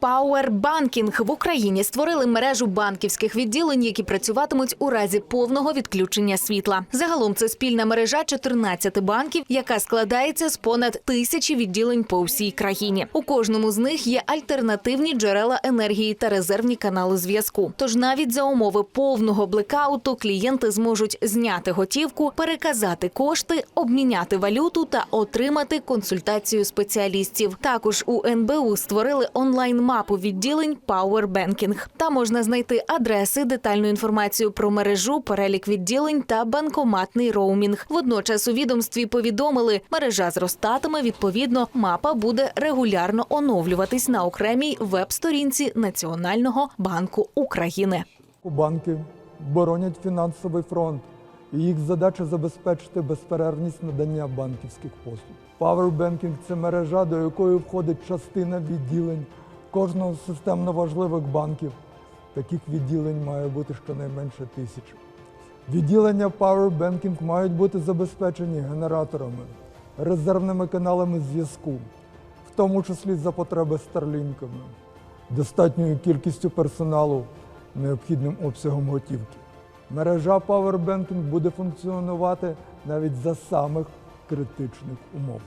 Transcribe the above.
Banking в Україні створили мережу банківських відділень, які працюватимуть у разі повного відключення світла. Загалом це спільна мережа 14 банків, яка складається з понад тисячі відділень по всій країні. У кожному з них є альтернативні джерела енергії та резервні канали зв'язку. Тож навіть за умови повного блекауту клієнти зможуть зняти готівку, переказати кошти, обміняти валюту та отримати консультацію спеціалістів. Також у НБУ створили онлайн-мапу відділень Power Banking. Там можна знайти адреси, детальну інформацію про мережу, перелік відділень та банкоматний роумінг. Водночас у відомстві повідомили, мережа зростатиме. Відповідно, мапа буде регулярно оновлюватись на окремій веб-сторінці Національного банку України. Банки боронять фінансовий фронт, і їх задача забезпечити безперервність надання банківських послуг. Powerbanking – це мережа, до якої входить частина відділень кожного з системно важливих банків. Таких відділень має бути щонайменше тисяча. Відділення Powerbanking мають бути забезпечені генераторами, резервними каналами зв'язку, в тому числі за потреби старлінками, достатньою кількістю персоналу, необхідним обсягом готівки. Мережа Powerbanking буде функціонувати навіть за самих критичних умов.